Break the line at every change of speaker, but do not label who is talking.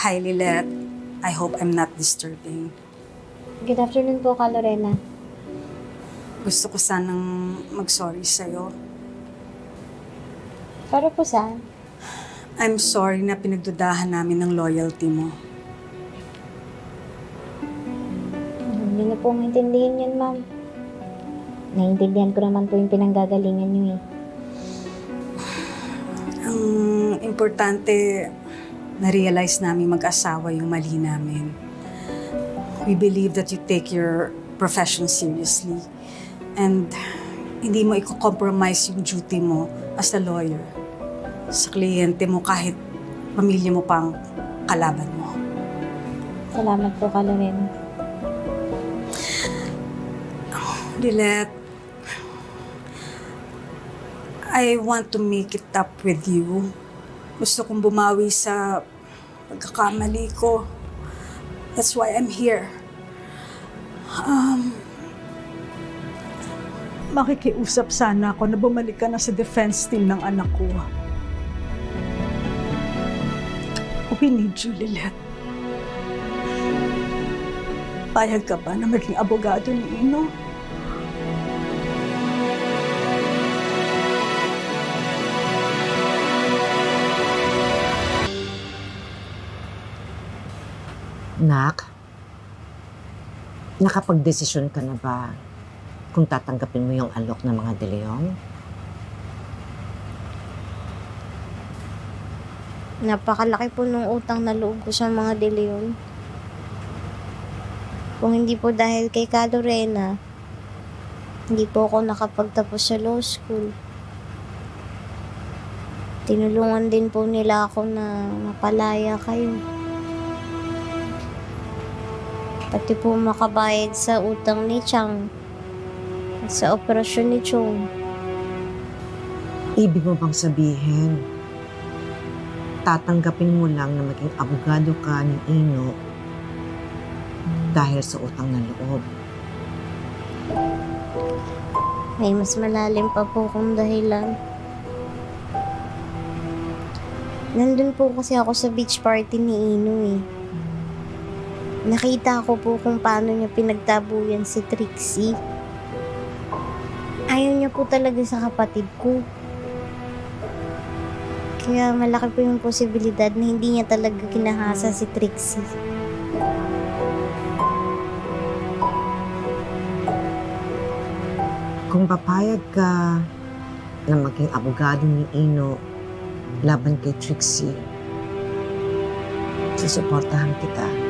Hi, Lilet. I hope I'm not disturbing.
Good afternoon po, Ka Lorena.
Gusto ko sanang mag-sorry sa'yo.
Para po saan?
I'm sorry na pinagdudahan namin ng loyalty mo.
Hindi na po maintindihan yan, ma'am. Naiintindihan ko naman po yung pinanggagalingan niyo eh.
Ang importante, na-realize namin mag-asawa yung mali namin. We believe that you take your profession seriously. And hindi mo i-compromise yung duty mo as a lawyer sa kliyente mo kahit pamilya mo pang kalaban mo.
Salamat po, Ka Lorena.
Lilet, I want to make it up with you. Gusto kong bumawi sa pagkakamali ko. That's why I'm here. Um, makikiusap sana ako na bumalik ka na sa defense team ng anak ko. We need you, Lilet. Payag ka ba na maging abogado ni Ino?
Nak, nakapag-desisyon ka na ba kung tatanggapin mo yung alok ng mga De Leon?
Napakalaki po nung utang na loob ko sa mga De Leon. Kung hindi po dahil kay Ka Lorena, hindi po ako nakapagtapos sa law school. Tinulungan din po nila ako na mapalaya kayo. Pati po makabayad sa utang ni Chang at sa operasyon ni Chong.
Ibig mo bang sabihin, tatanggapin mo lang na maging abogado ka ni Ino dahil sa utang na loob?
May mas malalim pa po kong dahilan. Nandun po kasi ako sa beach party ni Ino eh. Nakita ko po kung paano niya pinagtabuyan si Trixie. Ayaw niya po talaga sa kapatid ko. Kaya malaki po yung posibilidad na hindi niya talaga kinahasa si Trixie.
Kung papayag ka na maging abogado ni Ino laban kay Trixie, susuportahan kita.